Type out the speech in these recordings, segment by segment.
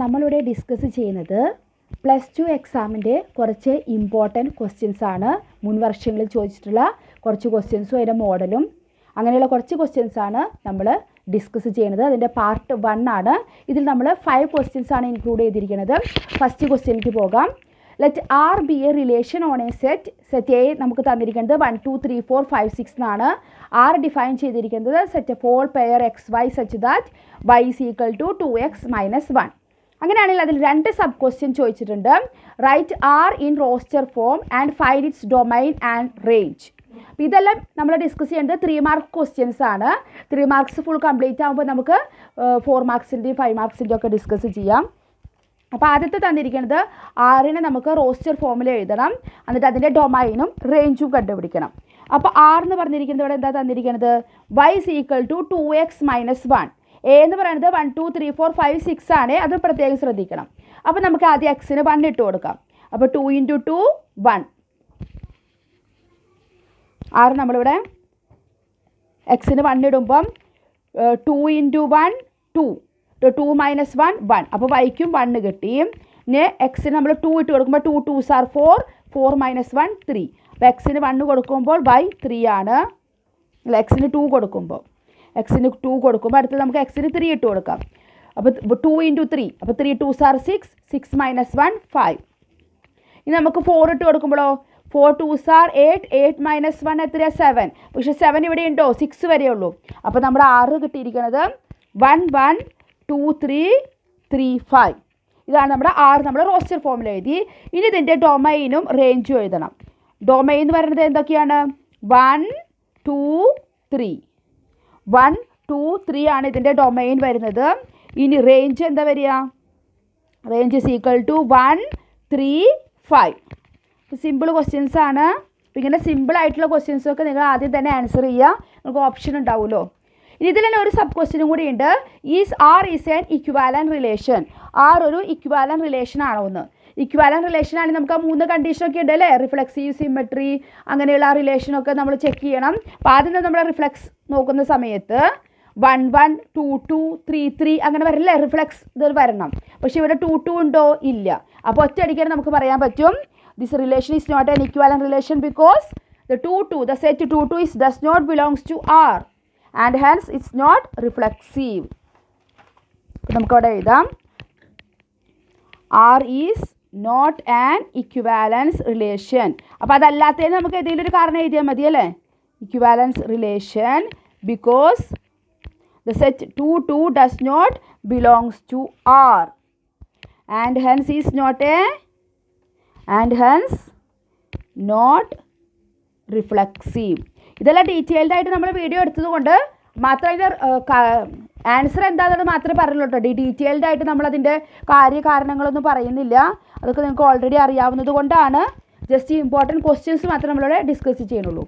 നമ്മളിവിടെ ഡിസ്കസ് ചെയ്യുന്നത് plus to എക്സാമിന്റെ കുറച്ച് ഇമ്പോർട്ടന്റ് ക്വസ്റ്റ്യൻസ് ആണ്. മുൻ വർഷങ്ങളിൽ ചോദിച്ചിട്ടുള്ള കുറച്ച് ക്വസ്റ്റ്യൻസും അതിന്റെ മോഡലും അങ്ങനെയുള്ള കുറച്ച് ക്വസ്റ്റ്യൻസ് ആണ് നമ്മൾ ഡിസ്കസ് ചെയ്യുന്നത്. അതിന്റെ പാർട്ട് വൺ ആണ്. ഇതിൽ നമ്മൾ ഫൈവ് ക്വസ്റ്റ്യൻസ് ആണ് ഇൻക്ലൂഡ് ചെയ്തിരിക്കുന്നത്. ഫസ്റ്റ് ക്വസ്റ്റ്യനിലേക്ക് പോകാം. Let R be a relation on a set set A നമുക്ക് തന്നിരിക്കുന്നത് one two three four five six എന്നാണ്. ആർ ഡിഫൈൻ ചെയ്തിരിക്കുന്നത് set for pair X Y such that Y equal to two X minus one അങ്ങനെയാണെങ്കിൽ അതിൽ രണ്ട് sub question ചോദിച്ചിട്ടുണ്ട്. Write R in roster form and find its domain and range അപ്പോൾ ഇതെല്ലാം നമ്മൾ discuss ചെയ്യേണ്ടത് ത്രീ മാർക്ക് ക്വസ്റ്റ്യൻസ് ആണ്. Three marks full complete ആകുമ്പോൾ നമുക്ക് ഫോർ മാർക്സിന്റെയും ഫൈവ് മാർക്സിന്റെയും ഒക്കെ ഡിസ്കസ് ചെയ്യാം. അപ്പോൾ ആദ്യത്തെ തന്നിരിക്കുന്നത് ആറിനെ നമുക്ക് റോസ്റ്റർ ഫോമിൽ എഴുതണം. എന്നിട്ട് അതിന്റെ ഡൊമൈനും റേഞ്ചും കണ്ടുപിടിക്കണം. അപ്പോൾ ആർ എന്ന് പറഞ്ഞിരിക്കുന്നത് ഇവിടെ എന്താ തന്നിരിക്കുന്നത്? Y equal to two X minus one A എന്ന് പറയുന്നത് one two three four five six ആണ്. അത് പ്രത്യേകം ശ്രദ്ധിക്കണം. അപ്പോൾ നമുക്ക് ആദ്യം എക്സിന് വൺ ഇട്ട് കൊടുക്കാം. അപ്പോൾ ടു ഇന്റു ടു വൺ ആറ് നമ്മളിവിടെ എക്സിന് വൺ ഇടുമ്പം two into one two two minus one one അപ്പോൾ വൈക്കും വണ്ണ് കിട്ടി. പിന്നെ എക്സിന് നമ്മൾ ടു ഇട്ട് കൊടുക്കുമ്പോൾ two two sir four four minus one three അപ്പോൾ എക്സിന് വണ്ണ് കൊടുക്കുമ്പോൾ വൈ ത്രീ ആണ്. അല്ല എക്സിന് ടു കൊടുക്കുമ്പോൾ എക്സിന് ടു കൊടുക്കുമ്പോൾ അടുത്തത് നമുക്ക് എക്സിന് ത്രീ ഇട്ട് കൊടുക്കാം. അപ്പോൾ ടു ഇന്റു ത്രീ അപ്പോൾ three to sir six six minus one five ഇനി നമുക്ക് ഫോർ ഇട്ട് കൊടുക്കുമ്പോഴോ? Four to sir eight eight minus one എത്രയാണ് സെവൻ പക്ഷേ സെവൻ ഇവിടെ ഉണ്ടോ? സിക്സ് വരെ ഉള്ളൂ. അപ്പോൾ നമ്മുടെ ആറ് കിട്ടിയിരിക്കുന്നത് one one two three three five ഇതാണ് നമ്മുടെ ആറ് നമ്മൾ റോസ്റ്റർ ഫോമിൽ എഴുതി. ഇനി ഇതിന്റെ ഡൊമൈനും റേഞ്ചും എഴുതണം. ഡൊമൈൻ എന്ന് പറയുന്നത് എന്തൊക്കെയാണ്? One two three one two three ആണ് ഇതിന്റെ ഡൊമൈൻ വരുന്നത്. ഇനി റേഞ്ച് എന്താ വരിക? Range is equal to one three five simple questions ആണ്. ഇങ്ങനെ സിമ്പിൾ ആയിട്ടുള്ള ക്വസ്റ്റ്യൻസ് ഒക്കെ നിങ്ങൾ ആദ്യം തന്നെ ആൻസർ ചെയ്യുക. നിങ്ങൾക്ക് ഓപ്ഷൻ ഉണ്ടാവുമല്ലോ. ഇനി ഇതിൽ തന്നെ ഒരു സബ് ക്വസ്റ്റ്യനും കൂടി ഉണ്ട്. Is R is an equivalence relation R ഒരു ഇക്വാലൻ റിലേഷൻ ആണോ എന്ന്. ഇക്വാലൻ റിലേഷൻ ആണെങ്കിൽ നമുക്ക് ആ മൂന്ന് കണ്ടീഷനൊക്കെ ഉണ്ട് അല്ലേ റിഫ്ലെക്സീവ് സിമെട്രി അങ്ങനെയുള്ള ആ റിലേഷനൊക്കെ നമ്മൾ ചെക്ക് ചെയ്യണം. അപ്പോൾ ആദ്യം നമ്മൾ റിഫ്ലക്സ് നോക്കുന്ന സമയത്ത് one one two two three three അങ്ങനെ വരില്ലേ? റിഫ്ലക്സ് ഇത് വരണം. പക്ഷേ ഇവിടെ ടു ടു ഉണ്ടോ? ഇല്ല. അപ്പോൾ ഒറ്റയടിക്കാൻ നമുക്ക് പറയാൻ പറ്റും. This relation is not an equivalence relation because the two two the set two two is does not belongs to R and hence it's not reflexive നമുക്കവിടെ എഴുതാം. R is not an equivalence relation അപ്പോൾ അതല്ലാത്തതിന് നമുക്ക് ഏതെങ്കിലും ഒരു കാരണം എഴുതിയാൽ മതി അല്ലേ? Equivalence relation because the set two two does not belongs to R and hence is not a and hence not reflexive ഇതെല്ലാം ഡീറ്റെയിൽഡ് ആയിട്ട് നമ്മൾ വീഡിയോ എടുത്തത് കൊണ്ട് മാത്രം അതിന്റെ ആൻസർ എന്താണെന്ന് മാത്രമേ പറയുള്ളൂ കേട്ടോ. ഡീറ്റെയിൽഡ് ആയിട്ട് നമ്മളതിന്റെ കാര്യകാരണങ്ങളൊന്നും പറയുന്നില്ല. അതൊക്കെ നിങ്ങൾക്ക് ഓൾറെഡി അറിയാവുന്നത് കൊണ്ടാണ് ജസ്റ്റ് ഇമ്പോർട്ടന്റ് ക്വസ്റ്റ്യൻസ് മാത്രമേ നമ്മളിവിടെ ഡിസ്കസ് ചെയ്യുന്നുള്ളൂ.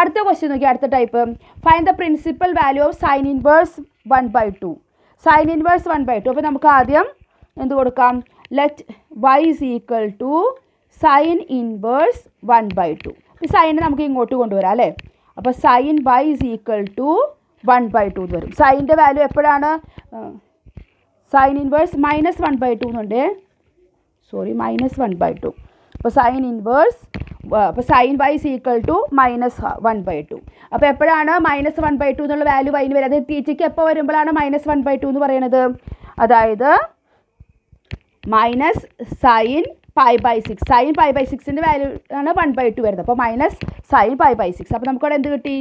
അടുത്ത ക്വസ്റ്റ്യൻ നോക്കി അടുത്ത type find the principal value of sine inverse one by two sine inverse one by two അപ്പോൾ നമുക്ക് ആദ്യം എന്ത് കൊടുക്കാം? Let Y is equal to sine inverse one by two ഈ സൈനെ നമുക്ക് ഇങ്ങോട്ട് കൊണ്ടുവരാം അല്ലേ? അപ്പോൾ sine Y is equal to one by two എന്ന് വരും. സൈന്റെ വാല്യൂ എപ്പോഴാണ്? Sine inverse minus one by two എന്നുണ്ട് sorry minus one by two അപ്പോൾ സൈൻ ഇൻവേഴ്സ് അപ്പോൾ sine Y is equal to minus one by two അപ്പോൾ എപ്പോഴാണ് minus one by two എന്നുള്ള വാല്യൂ വൈന് വരുന്നത് അതായത് തീറ്റയ്ക്ക് എപ്പോൾ വരുമ്പോഴാണ് മൈനസ് വൺ ബൈ ടു എന്ന് പറയുന്നത് അതായത് minus sine pi by six sine pi by സിക്സിന്റെ value ആണ് വൺ ബൈ ടു വരുന്നത്. അപ്പോൾ minus sine pi by six അപ്പോൾ നമുക്കവിടെ എന്ത് കിട്ടി?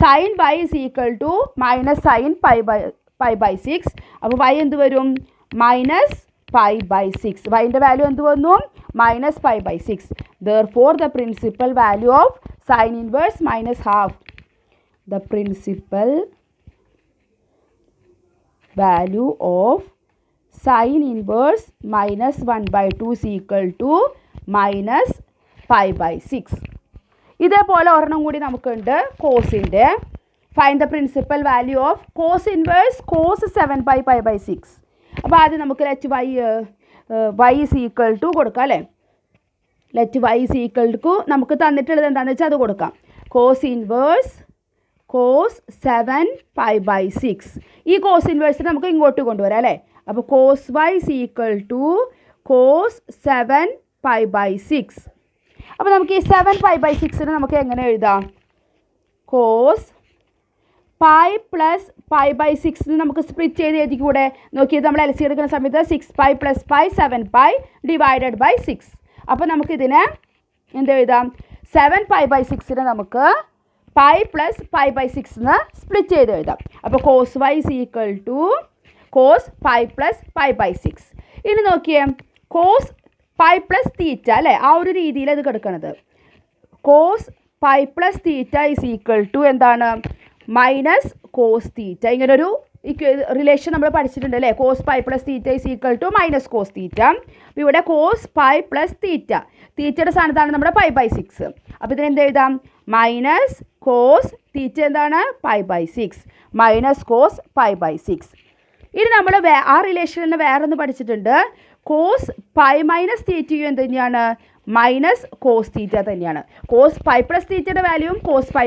Sine Y is equal to minus sine pi by pi by six അപ്പോൾ വൈ എന്ത് വരും? മൈനസ് പൈ ബൈ സിക്സ് വൈന്റെ വാല്യൂ എന്ത് വന്നു? Minus pi by six therefore the principal value of sine inverse minus half the principal value of sine inverse minus one by two equal to minus pi by six ഇതേപോലെ ഒരെണ്ണം കൂടി നമുക്കുണ്ട്. കോസിന്റെ find the principal value of cos inverse cos seven by pi by six അപ്പോൾ ആദ്യം നമുക്ക് let Y Y is equal to കൊടുക്കാം അല്ലേ? Let Y is equal to നമുക്ക് തന്നിട്ടുള്ളത് എന്താണെന്ന് വെച്ചാൽ അത് കൊടുക്കാം. Cos inverse cos seven pi by six ഈ കോസ് ഇൻവേഴ്സ് നമുക്ക് ഇങ്ങോട്ട് കൊണ്ടുവരാം അല്ലേ? അപ്പോൾ cos Y is equal to cos seven pi by six അപ്പോൾ നമുക്ക് ഈ സെവൻ പൈ ബൈ സിക്സിന് നമുക്ക് എങ്ങനെ എഴുതാം? Cos pi plus pi by സിക്സിന് നമുക്ക് സ്പ്ലിറ്റ് ചെയ്ത് എഴുതിക്കൂടെ? നോക്കിയത് നമ്മൾ എൽ സി എടുക്കുന്ന സമയത്ത് six pi plus pi seven pi divided by six അപ്പോൾ നമുക്കിതിനെ എന്ത് എഴുതാം? സെവൻ പൈ ബൈ സിക്സിന് നമുക്ക് പൈ പ്ലസ് പൈ ബൈ സിക്സിന് സ്പ്ലിറ്റ് ചെയ്ത് എഴുതാം. അപ്പോൾ cos Y is equal to cos pi plus pi by six ഇനി നോക്കിയേ കോസ് പൈ പ്ലസ് തീറ്റ അല്ലേ? ആ ഒരു രീതിയിൽ അത് കിടക്കണത്. Cos pi plus theta is equal to എന്താണ്? മൈനസ് കോസ് തീറ്റ ഇങ്ങനൊരു റിലേഷൻ നമ്മൾ പഠിച്ചിട്ടുണ്ട് അല്ലേ? Cos pi plus theta is equal to minus cos theta ഇവിടെ കോസ് പൈ പ്ലസ് തീറ്റ തീറ്റയുടെ സ്ഥാനത്താണ് നമ്മുടെ പൈ ബൈ സിക്സ് അപ്പോൾ ഇതിനെന്ത് എഴുതാം? മൈനസ് കോസ് തീറ്റ എന്താണ്? Pi by six minus cos pi by six ഇനി നമ്മൾ വേ ആ റിലേഷനിൽ വേറെ ഒന്ന് പഠിച്ചിട്ടുണ്ട്. കോസ് പൈ മൈനസ് തീറ്റയും എന്ത് തന്നെയാണ്? മൈനസ് കോസ് തീറ്റ തന്നെയാണ്. കോസ് പൈ പ്ലസ് തീറ്റയുടെ വാല്യൂവും കോസ് പൈ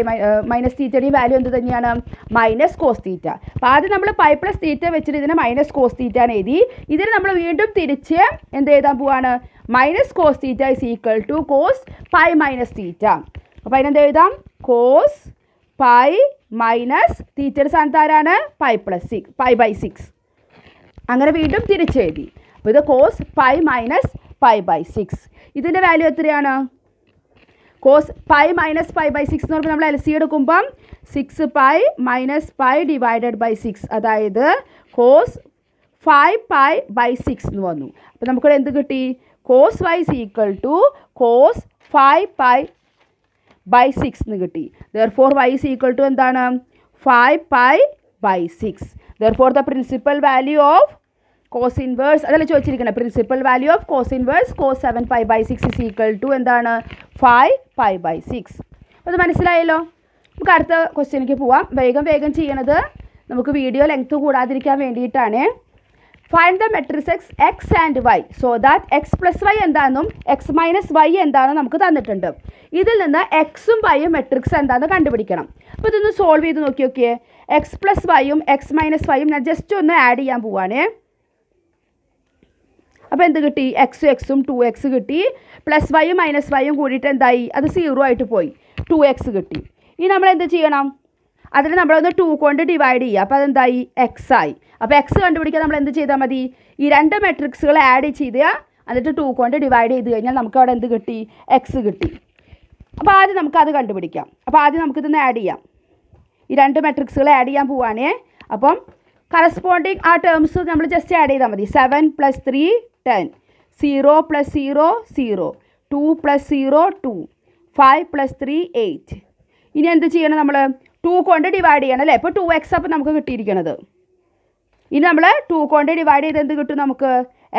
മൈനസ് തീറ്റയുടെയും വാല്യൂ എന്ത് തന്നെയാണ്? മൈനസ് കോസ് തീറ്റ അപ്പോൾ ആദ്യം നമ്മൾ പൈ പ്ലസ് തീറ്റ വെച്ചിട്ട് ഇതിനെ മൈനസ് കോസ് തീറ്റ എന്ന് എഴുതി. ഇതിന് നമ്മൾ വീണ്ടും തിരിച്ച് എന്ത് എഴുതാൻ പോവാണ്? Minus cos theta is equal to cos pi minus theta അപ്പോൾ അതിനെന്ത് എഴുതാം? കോസ് പൈ മൈനസ് തീറ്റയുടെ സ്ഥാനത്ത് ആരാണ്? Pi plus six pi by six അങ്ങനെ വീണ്ടും തിരിച്ചെഴുതി അപ്പോൾ ഇത് cos pi minus pi by six ഇതിന്റെ വാല്യൂ എത്രയാണ്? Cos pi minus pi by six എന്ന് പറയുമ്പോൾ നമ്മൾ എൽ സി എടുക്കുമ്പം six pi minus pi divided by six അതായത് cos five pi by six എന്ന് വന്നു. അപ്പോൾ നമുക്കിവിടെ എന്ത് കിട്ടി? Cos y is equal to cos five pi by six എന്ന് കിട്ടി. Therefore y is equal to എന്താണ്? Five pi by six therefore the principal value of cos inverse അതല്ല ചോദിച്ചിരിക്കുന്നത് principal value of cos inverse cos seven pi by six is equal to എന്താണ്? Five pi by six അത് മനസ്സിലായല്ലോ? നമുക്ക് അടുത്ത ക്വസ്റ്റ്യനിലേക്ക് പോവാം. വേഗം വേഗം ചെയ്യണത് നമുക്ക് വീഡിയോ ലെങ്ത് കൂടാതിരിക്കാൻ വേണ്ടിയിട്ടാണ്. Find the matrix x x and y so that x plus y എന്താണെന്നും എക്സ് മൈനസ് വൈ എന്താണെന്നും നമുക്ക് തന്നിട്ടുണ്ട്. ഇതിൽ നിന്ന് എക്സും വൈയും മെട്രിക്സ് എന്താണെന്ന് കണ്ടുപിടിക്കണം. അപ്പോൾ ഇതൊന്ന് സോൾവ് ചെയ്ത് നോക്കി നോക്കിയേ എക്സ് പ്ലസ് വൈയും എക്സ് മൈനസ് വൈയും ഞാൻ ജസ്റ്റ് ഒന്ന് ആഡ് ചെയ്യാൻ പോവാണേ. അപ്പോൾ എന്ത് കിട്ടി? എക്സ് എക്സും ടു എക്സ് കിട്ടി. പ്ലസ് വൈയും മൈനസ് വൈയും കൂടിയിട്ട് എന്തായി? അത് സീറോ ആയിട്ട് പോയി. ടു എക്സ് കിട്ടി. ഇനി നമ്മൾ എന്ത് ചെയ്യണം? അതിൽ നമ്മളൊന്ന് ടു കൊണ്ട് ഡിവൈഡ് ചെയ്യുക. അപ്പോൾ അതെന്തായി? എക്സ് ആയി. അപ്പോൾ എക്സ് കണ്ടുപിടിക്കാൻ നമ്മൾ എന്ത് ചെയ്താൽ മതി? ഈ രണ്ട് മെട്രിക്സുകൾ ആഡ് ചെയ്ത് എന്നിട്ട് ടു കൊണ്ട് ഡിവൈഡ് ചെയ്ത് കഴിഞ്ഞാൽ നമുക്ക് അവിടെ എന്ത് കിട്ടി? എക്സ് കിട്ടി. അപ്പോൾ ആദ്യം നമുക്ക് അത് കണ്ടുപിടിക്കാം. അപ്പോൾ ആദ്യം നമുക്കിതൊന്ന് ആഡ് ചെയ്യാം. ഈ രണ്ട് മെട്രിക്സുകൾ ആഡ് ചെയ്യാൻ പോവുകയാണേ അപ്പം കറസ്പോണ്ടിങ് ആ ടേംസ് നമ്മൾ ജസ്റ്റ് ആഡ് ചെയ്താൽ മതി. Seven plus three ten zero plus zero zero two plus zero two five plus three eight ഇനി എന്ത് ചെയ്യണം നമ്മൾ ടു കൊണ്ട് ഡിവൈഡ് ചെയ്യണം അല്ലേ? ഇപ്പോൾ ടു എക്സ് അപ്പം നമുക്ക് കിട്ടിയിരിക്കണത്. ഇനി നമ്മൾ ടു കൊണ്ട് ഡിവൈഡ് ചെയ്ത് എന്ത് കിട്ടും നമുക്ക്?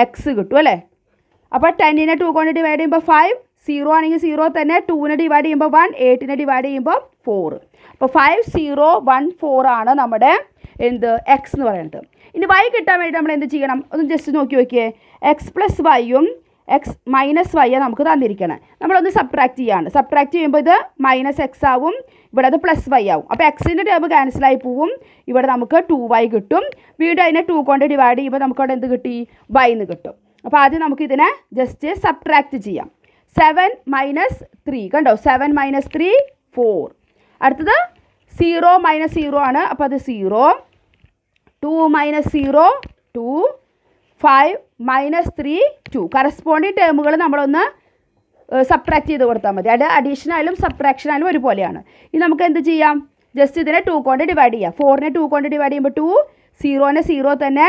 എക്സ് കിട്ടും അല്ലേ? അപ്പോൾ ടെന്നിനെ ടു കൊണ്ട് ഡിവൈഡ് ചെയ്യുമ്പോൾ ഫൈവ് സീറോ ആണെങ്കിൽ സീറോ തന്നെ ടൂവിനെ ഡിവൈഡ് ചെയ്യുമ്പോൾ വൺ എയ്റ്റിനെ ഡിവൈഡ് ചെയ്യുമ്പോൾ ഫോർ അപ്പോൾ ഫൈവ് സീറോ വൺ ഫോർ ആണ് നമ്മുടെ എന്ത് എക്സ് എന്ന് പറയുന്നത്. ഇനി വൈ കിട്ടാൻ വേണ്ടി നമ്മൾ എന്ത് ചെയ്യണം? ഒന്ന് ജസ്റ്റ് നോക്കി നോക്കിയേ. എക്സ് പ്ലസ് വൈയും എക്സ് മൈനസ് വൈ നമുക്ക് തന്നിരിക്കണം. നമ്മളൊന്ന് സബ്ട്രാക്ട് ചെയ്യാണ്. സബ്ട്രാക്ട് ചെയ്യുമ്പോൾ ഇത് മൈനസ് എക്സ് ആവും. ഇവിടെ അത് പ്ലസ് വൈ ആവും. അപ്പോൾ എക്സിന്റെ ടേബ് ക്യാൻസലായി പോവും. ഇവിടെ നമുക്ക് ടു വൈ കിട്ടും. വീണ്ടും അതിനെ ടു കൊണ്ട് ഡിവൈഡ് ചെയ്യുമ്പോൾ നമുക്ക് അവിടെ എന്ത് കിട്ടി? വൈ എന്ന് കിട്ടും. അപ്പോൾ ആദ്യം നമുക്ക് ഇതിനെ ജസ്റ്റ് സബ്ട്രാക്ട് ചെയ്യാം. സെവൻ മൈനസ് ത്രീ കണ്ടോ? സെവൻ മൈനസ് ത്രീ ഫോർ അടുത്തത് സീറോ മൈനസ് സീറോ ആണ്. അപ്പോൾ അത് zero. Two minus zero two. Five minus three two. Corresponding ടേമുകൾ നമ്മളൊന്ന് സബ്ട്രാക്ട് ചെയ്ത് കൊടുത്താൽ മതി. അത് അഡീഷൻ ആയാലും ആയാലും ഒരുപോലെയാണ്. ഇനി നമുക്ക് എന്ത് ചെയ്യാം? ജസ്റ്റ് ഇതിനെ ടു കൊണ്ട് ഡിവൈഡ് ചെയ്യാം. ഫോറിനെ ടു കൊണ്ട് ഡിവൈഡ് ചെയ്യുമ്പോൾ ടു സീറോനെ സീറോ തന്നെ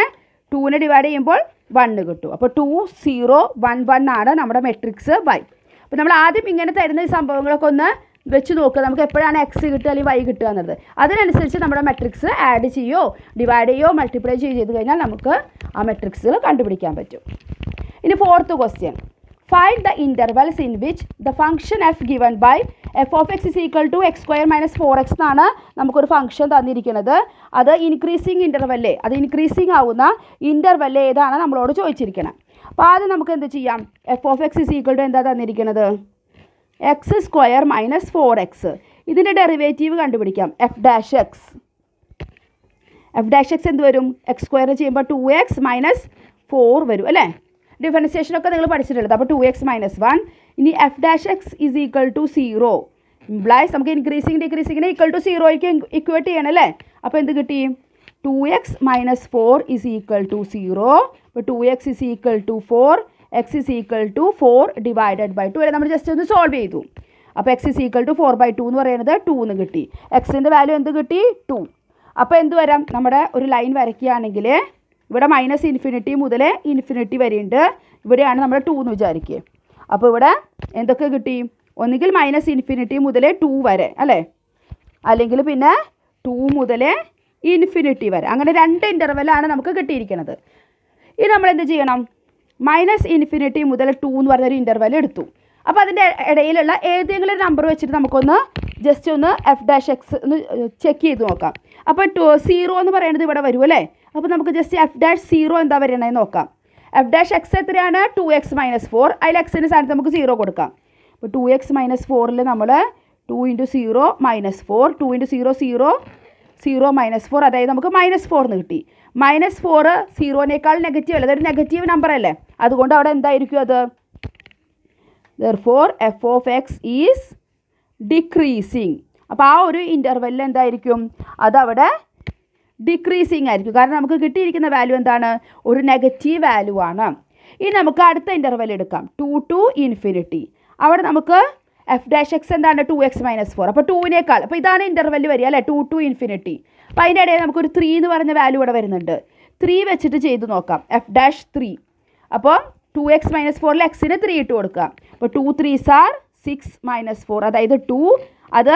ടൂവിനെ ഡിവൈഡ് ചെയ്യുമ്പോൾ വണ്ണ് കിട്ടും. അപ്പോൾ ടു സീറോ വൺ വൺ ആണ് നമ്മുടെ മെട്രിക്സ് വൈ അപ്പോൾ നമ്മൾ ആദ്യം ഇങ്ങനെ തരുന്ന ഈ സംഭവങ്ങളൊക്കെ ഒന്ന് വെച്ച് നോക്കുക. നമുക്ക് എപ്പോഴാണ് എക്സ് കിട്ടുക അല്ലെങ്കിൽ വൈ കിട്ടുക എന്നുള്ളത്. അതിനനുസരിച്ച് നമ്മുടെ മെട്രിക്സ് ആഡ് ചെയ്യോ ഡിവൈഡ് ചെയ്യോ മൾട്ടിപ്ലൈ ചെയ്യോ ചെയ്ത് കഴിഞ്ഞാൽ നമുക്ക് ആ മെട്രിക്സുകൾ കണ്ടുപിടിക്കാൻ പറ്റും. ഇനി fourth question find the intervals in which the function f given by f of x is equal to x square minus four x എന്നാണ് നമുക്കൊരു ഫംഗ്ഷൻ തന്നിരിക്കുന്നത്. അത് ഇൻക്രീസിങ് ഇന്റർവെല്ലേ അത് ഇൻക്രീസിങ് ആവുന്ന ഇന്റർവെല്ലേ ഏതാണ് നമ്മളോട് ചോദിച്ചിരിക്കണം. അപ്പോൾ ആദ്യം നമുക്ക് എന്ത് ചെയ്യാം? F of x is equal to എന്താ തന്നിരിക്കുന്നത് x square minus four x ഇതിന്റെ ഡെറിവേറ്റീവ് കണ്ടുപിടിക്കാം. F dash x f dash x എന്ത് വരും? എക്സ് സ്ക്വയർ ചെയ്യുമ്പോൾ ടു എക്സ് മൈനസ് ഫോർ വരും അല്ലേ? ഡിഫറൻസിയേഷനൊക്കെ നിങ്ങൾ പഠിച്ചിട്ടുള്ളത്. അപ്പോൾ ടു എക്സ് മൈനസ് വൺ ഇനി f dash x is equal to zero implies നമുക്ക് ഇൻക്രീസിങ് ഡിക്രീസിങ്ങിനെ ഈക്വൽ ടു സീറോയ്ക്ക് ഇക്വേറ്റ് ചെയ്യണം അല്ലേ? അപ്പോൾ എന്ത് കിട്ടി? Two x minus four is equal to zero അപ്പോൾ two x is equal to four x is equal to four divided by two അല്ലെ? നമ്മൾ ജസ്റ്റ് ഒന്ന് സോൾവ് ചെയ്തു. അപ്പോൾ x is equal to four by two എന്ന് പറയുന്നത് to എന്ന് കിട്ടി. എക്സിന്റെ വാല്യൂ എന്ത് കിട്ടി? ടു അപ്പോൾ എന്ത് വരാം? നമ്മുടെ ഒരു ലൈൻ വരയ്ക്കുകയാണെങ്കിൽ ഇവിടെ മൈനസ് ഇൻഫിനിറ്റി മുതൽ ഇൻഫിനിറ്റി വരെയുണ്ട്. ഇവിടെയാണ് നമ്മൾ ടു എന്ന് വിചാരിക്കുക. അപ്പോൾ ഇവിടെ എന്തൊക്കെ കിട്ടി? ഒന്നുകിൽ മൈനസ് ഇൻഫിനിറ്റി മുതൽ ടു വരെ അല്ലേ? അല്ലെങ്കിൽ പിന്നെ ടു മുതൽ ഇൻഫിനിറ്റി വരെ. അങ്ങനെ രണ്ട് ഇന്റർവെല്ലാണ് നമുക്ക് കിട്ടിയിരിക്കുന്നത്. ഇനി നമ്മൾ എന്ത് ചെയ്യണം? മൈനസ് ഇൻഫിനിറ്റി മുതൽ ടു എന്ന് പറഞ്ഞൊരു ഇന്റർവെൽ എടുത്തു. അപ്പോൾ അതിന്റെ ഇടയിലുള്ള ഏതെങ്കിലും ഒരു നമ്പർ വെച്ചിട്ട് നമുക്കൊന്ന് ജസ്റ്റ് ഒന്ന് എഫ് ഡാഷ് എക്സ് ഒന്ന് ചെക്ക് ചെയ്ത് നോക്കാം. അപ്പോൾ ടു സീറോ എന്ന് പറയുന്നത് ഇവിടെ വരും അല്ലേ? അപ്പോൾ നമുക്ക് ജസ്റ്റ് എഫ് ഡാഷ് സീറോ എന്താ വരണതെന്ന് നോക്കാം. എഫ് ഡാഷ് എക്സ് എത്രയാണ്? ടു എക്സ് മൈനസ് ഫോർ അതിൽ എക്സിന്റെ സ്ഥാനത്ത് നമുക്ക് സീറോ കൊടുക്കാം. അപ്പോൾ ടു എക്സ് മൈനസ് ഫോറിൽ നമ്മൾ two into zero minus four two into zero zero zero minus four അതായത് നമുക്ക് മൈനസ് ഫോർ എന്ന് കിട്ടി. മൈനസ് ഫോർ സീറോനേക്കാൾ നെഗറ്റീവ് അല്ല? അതൊരു നെഗറ്റീവ് നമ്പർ അല്ലേ? അതുകൊണ്ട് അവിടെ എന്തായിരിക്കും അത്? Therefore f of x is decreasing അപ്പോൾ ആ ഒരു ഇന്റർവെല്ലിൽ എന്തായിരിക്കും? അതവിടെ ഡിക്രീസിങ് ആയിരിക്കും. കാരണം നമുക്ക് കിട്ടിയിരിക്കുന്ന വാല്യൂ എന്താണ്? ഒരു നെഗറ്റീവ് വാല്യൂ ആണ്. ഇനി നമുക്ക് അടുത്ത ഇന്റർവെൽ എടുക്കാം. ടു ടു ഇൻഫിനിറ്റി അവിടെ നമുക്ക് എഫ് ഡാഷ് എക്സ് എന്താണ്? ടു എക്സ് മൈനസ് ഫോർ അപ്പോൾ ടൂവിനേക്കാൾ അപ്പോൾ ഇതാണ് ഇന്റർവെൽ വരിക അല്ലേ? ടു ടു ഇൻഫിനിറ്റി അപ്പോൾ അതിന്റെ ഇടയിൽ നമുക്കൊരു ത്രീ എന്ന് പറഞ്ഞ വാല്യൂ ഇവിടെ വരുന്നുണ്ട്. ത്രീ വെച്ചിട്ട് ചെയ്ത് നോക്കാം. എഫ് ഡാഷ് ത്രീ അപ്പോൾ ടു എക്സ് മൈനസ് ഫോറിൽ എക്സിന് ത്രീ ഇട്ട് കൊടുക്കുക അപ്പോൾ two three are six minus four അതായത് ടു അത്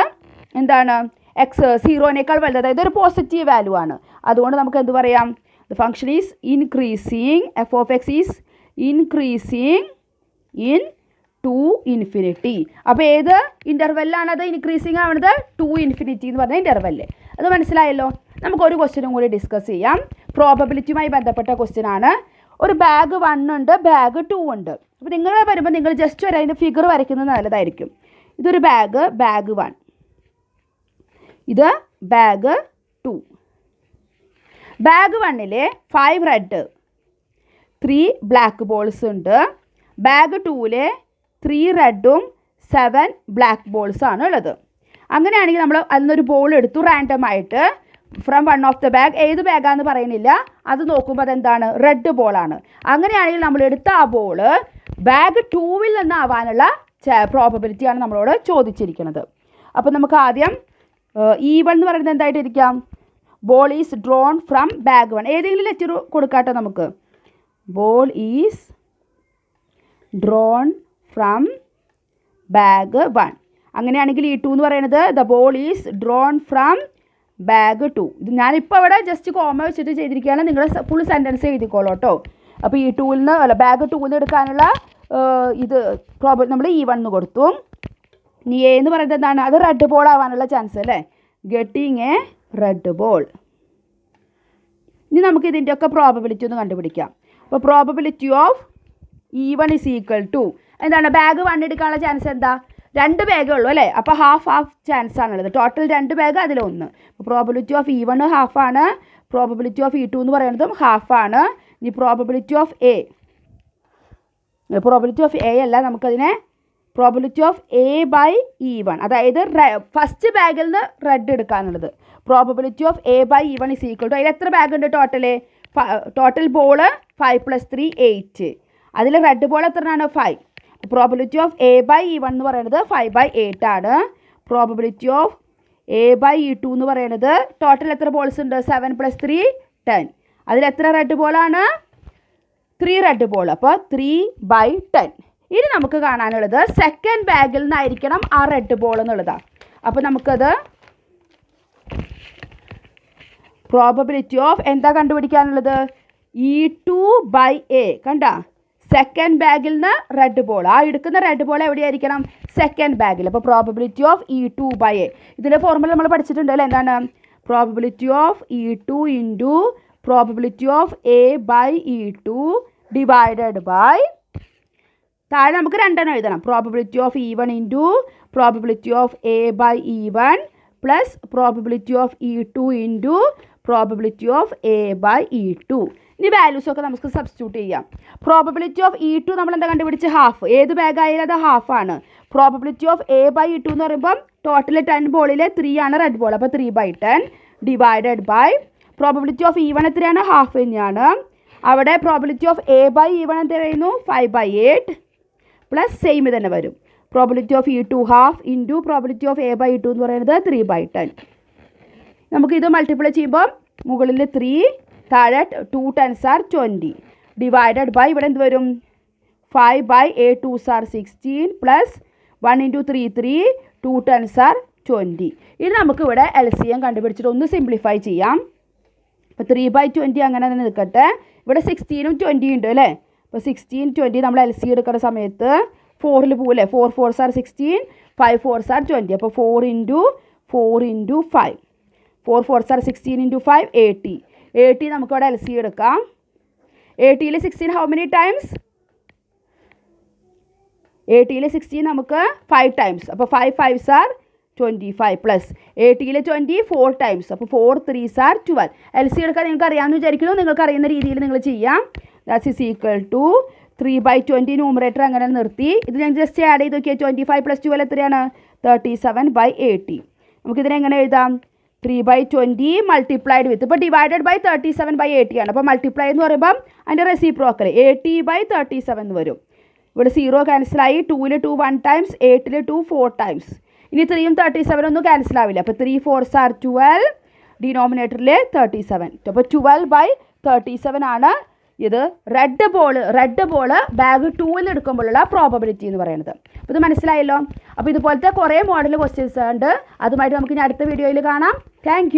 എന്താണ്? എക്സ് സീറോനേക്കാൾ വലുത്. അതായത് ഒരു പോസിറ്റീവ് വാല്യൂ ആണ്. അതുകൊണ്ട് നമുക്ക് എന്ത് പറയാം? The function is increasing f of x is increasing in two infinity. അപ്പോൾ ഏത് ഇന്റർവെല്ലാണ് അത് ഇൻക്രീസിങ് ആവുന്നത് ടു ഇൻഫിനിറ്റി എന്ന് പറഞ്ഞ ഇന്റർവെല്ല് അത് മനസ്സിലായല്ലോ? നമുക്ക് ഒരു ക്വസ്റ്റ്യനും കൂടി ഡിസ്കസ് ചെയ്യാം. പ്രോബബിലിറ്റിയുമായി ബന്ധപ്പെട്ട ക്വസ്റ്റ്യൻ ആണ്. ഒരു ബാഗ് വൺ ഉണ്ട് ബാഗ് ടു ഉണ്ട്. അപ്പോൾ നിങ്ങൾ വരുമ്പോൾ നിങ്ങൾ ജസ്റ്റ് ഒരു അതിന്റെ ഫിഗർ വരയ്ക്കുന്നത് നല്ലതായിരിക്കും. ഇതൊരു ബാഗ് ബാഗ് വൺ ഇത് ബാഗ് ടു ബാഗ് വണ്ണിൽ five red three black balls ഉണ്ട്. ബാഗ് ടൂവിൽ ത്രീ റെഡും സെവൻ ബ്ലാക്ക് ബോൾസ് ആണ് ഉള്ളത്. അങ്ങനെയാണെങ്കിൽ നമ്മൾ അന്നൊരു ബോൾ എടുത്തു റാൻഡം ആയിട്ട് from one of the bag ഏത് ബാഗാന്ന് പറയുന്നില്ല. അത് നോക്കുമ്പോൾ അതെന്താണ്? റെഡ് ബോളാണ് അങ്ങനെയാണെങ്കിൽ നമ്മൾ എടുത്ത ആ ബോൾ ബാഗ് ടൂവിൽ നിന്നാവാനുള്ള പ്രോബബിലിറ്റിയാണ് നമ്മളോട് ചോദിച്ചിരിക്കുന്നത്. അപ്പോൾ നമുക്ക് ആദ്യം ഈ വൺ എന്ന് പറയുന്നത് എന്തായിട്ട് ഇരിക്കാം ball is drawn from bag one ഏതെങ്കിലും ലെറ്റർ കൊടുക്കാട്ടോ നമുക്ക്. Ball is drawn from bag one അങ്ങനെയാണെങ്കിൽ ഈ ടു എന്ന് പറയുന്നത് the ball is drawn from bag two ഇത് ഞാനിപ്പോൾ അവിടെ ജസ്റ്റ് കോമ വെച്ചിട്ട് ചെയ്തിരിക്കുകയാണ്. നിങ്ങൾ ഫുൾ സെന്റൻസ് എഴുതിക്കോളൂ കേട്ടോ. അപ്പോൾ ഈ ടൂവിൽ നിന്ന് അല്ല ബാഗ് ടൂവിൽ നിന്ന് എടുക്കാനുള്ള ഇത് പ്രോബ നമ്മൾ ഈ വൺ കൊടുത്തു. ഇനി എ എന്ന് പറയുന്നത് എന്താണ്? അത് റെഡ് ബോൾ ആവാനുള്ള ചാൻസ് അല്ലേ? ഗെറ്റിങ് എ റെഡ് ബോൾ ഇനി നമുക്ക് ഇതിന്റെയൊക്കെ പ്രോബബിലിറ്റി ഒന്ന് കണ്ടുപിടിക്കാം. അപ്പോൾ probability of E one is equal to എന്താണ് ബാഗ് വൺ എടുക്കാനുള്ള ചാൻസ് എന്താ? രണ്ട് ബാഗേ ഉള്ളൂ അല്ലേ? അപ്പോൾ ഹാഫ് ഹാഫ് ചാൻസ് ആണുള്ളത്. ടോട്ടൽ രണ്ട് ബാഗ് അതിലൊന്ന് പ്രോബിലിറ്റി ഓഫ് ഇ വൺ ആണ്. പ്രോബിലിറ്റി ഓഫ് ഇ ടു എന്ന് പറയുന്നതും ഹാഫ് ആണ്. ഇനി probability of A probability of A അല്ല നമുക്കതിനെ probability of A by E one അതായത് ഫസ്റ്റ് ബാഗിൽ നിന്ന് red എടുക്കാനുള്ളത് probability of A by E one is equal to അതിൽ എത്ര ബാഗ് ഉണ്ട് total total ball five plus three eight അതിൽ red ball എത്രയാണ്? Five probability of A by E one എന്ന് പറയുന്നത് ഫൈവ് ബൈ എയ്റ്റ് ആണ്. Probability of A by E two എന്ന് പറയുന്നത് ടോട്ടൽ എത്ര ബോൾസ് ഉണ്ട്? സെവൻ പ്ലസ് ത്രീ ടെൻ അതിൽ എത്ര റെഡ് ബോളാണ് ത്രീ റെഡ് ബോൾ അപ്പോൾ ത്രീ ബൈ ടെൻ ഇനി നമുക്ക് കാണാനുള്ളത് സെക്കൻഡ് ബാഗിൽ നിന്നായിരിക്കണം ആ റെഡ് ബോൾ എന്നുള്ളതാണ് അപ്പോൾ നമുക്കത് പ്രോബബിലിറ്റി ഓഫ് എന്താ കണ്ടുപിടിക്കാനുള്ളത്? ഇ ടു ബൈ എ കണ്ട? സെക്കൻഡ് ബാഗിൽ നിന്ന് റെഡ് ബോൾ ആ എടുക്കുന്ന റെഡ് ബോൾ എവിടെയായിരിക്കണം? സെക്കൻഡ് ബാഗിൽ അപ്പോൾ probability of E two by A ഇതിന്റെ ഫോർമുല നമ്മൾ പഠിച്ചിട്ടുണ്ട് അല്ലേ? എന്താണ്? Probability of E two into probability of A by E two divided by താഴെ നമുക്ക് രണ്ടെണ്ണം എഴുതണം. Probability of E one into probability of A by E one plus probability of E two into probability of A by E two ഇനി വാല്യൂസൊക്കെ നമുക്ക് substitute ചെയ്യാം. Probability of E two നമ്മൾ എന്താ കണ്ടുപിടിച്ച്? ഹാഫ് ഏത് ബാഗ് ആയാലും അത് ഹാഫ് ആണ്. Probability of A by E two എന്ന് പറയുമ്പം ടോട്ടൽ ടെൻ ബോളിൽ ത്രീ ആണ് റെഡ് ബോൾ അപ്പോൾ three by ten divided by probability of E one എത്രയാണ്? ഹാഫ് തന്നെയാണ്. അവിടെ probability of A by E one എന്ത് പറയുന്നു five by eight plus same തന്നെ വരും. Probability of E two half into probability of A by E two എന്ന് പറയുന്നത് three by ten നമുക്കിത് മൾട്ടിപ്ലൈ ചെയ്യുമ്പോൾ മുകളിൽ ത്രീ താഴെ two tens are twenty divided by ഇവിടെ എന്ത് വരും? Five by a two are sixteen plus one into three three two tens are twenty ഇനി നമുക്ക് ഇവിടെ എൽ സി എം കണ്ടുപിടിച്ചിട്ട് ഒന്ന് സിംപ്ലിഫൈ ചെയ്യാം. അപ്പോൾ ത്രീ ബൈ ട്വന്റി അങ്ങനെ തന്നെ നിൽക്കട്ടെ. ഇവിടെ സിക്സ്റ്റീനും ട്വന്റിയും ഉണ്ട് അല്ലേ? അപ്പോൾ സിക്സ്റ്റീൻ ട്വന്റി നമ്മൾ എൽ സി എടുക്കുന്ന സമയത്ത് ഫോറിൽ പോകില്ലേ four four are sixteen five four are twenty അപ്പോൾ four into four into five four four are sixteen into five eighty eighty നമുക്കവിടെ എൽ സി എടുക്കാം. എയ്റ്റിയിൽ സിക്സ്റ്റീൻ ഹൗ മെനി ടൈംസ് എയ്റ്റിയിൽ സിക്സ്റ്റീൻ നമുക്ക് ഫൈവ് ടൈംസ് അപ്പോൾ five five are twenty five plus എയ്റ്റിയിൽ twenty four times അപ്പോൾ four three are twelve L C എടുക്കാൻ നിങ്ങൾക്ക് അറിയാമെന്ന് വിചാരിക്കുന്നു. നിങ്ങൾക്ക് അറിയുന്ന രീതിയിൽ നിങ്ങൾ ചെയ്യാം. That's is equal to three by twenty numerator അങ്ങനെ നിർത്തി. ഇത് ഞാൻ ജസ്റ്റ് ആഡ് ചെയ്ത് നോക്കിയാൽ ട്വന്റി ഫൈവ് പ്ലസ് ട്വൽവ് എത്രയാണ്? തേർട്ടി സെവൻ ബൈ എയ്റ്റി നമുക്കിതിനെങ്ങനെ എഴുതാം? Three by twenty multiplied with ഇപ്പോൾ divided by thirty seven by eighty ആണ്. അപ്പോൾ മൾട്ടിപ്ലൈ എന്ന് പറയുമ്പം അതിന്റെ reciprocal eighty by thirty seven വരും. ഇവിടെ സീറോ ക്യാൻസലായി ടൂവിൽ ടു വൺ ടൈംസ് എയ്റ്റിൽ ടു ഫോർ ടൈംസ് ഇനി ത്രീയും തേർട്ടി സെവൻ ഒന്നും ക്യാൻസൽ ആവില്ല. അപ്പോൾ ത്രീ ഫോർ സാർ ട്വൽവ് ഡിനോമിനേറ്ററിൽ തേർട്ടി സെവൻ അപ്പോൾ ട്വൽവ് ബൈ തേർട്ടി സെവൻ ആണ് ഇത് red ball red ball bag ടൂവിൽ എടുക്കുമ്പോഴുള്ള പ്രോബബിലിറ്റി എന്ന് പറയുന്നത്. അപ്പോൾ ഇത് മനസ്സിലായല്ലോ? അപ്പോൾ ഇതുപോലത്തെ കുറേ മോഡൽ ക്വസ്റ്റ്യൻസ് ഉണ്ട്. അതുമായിട്ട് നമുക്ക് ഇനി അടുത്ത വീഡിയോയിൽ കാണാം. താങ്ക്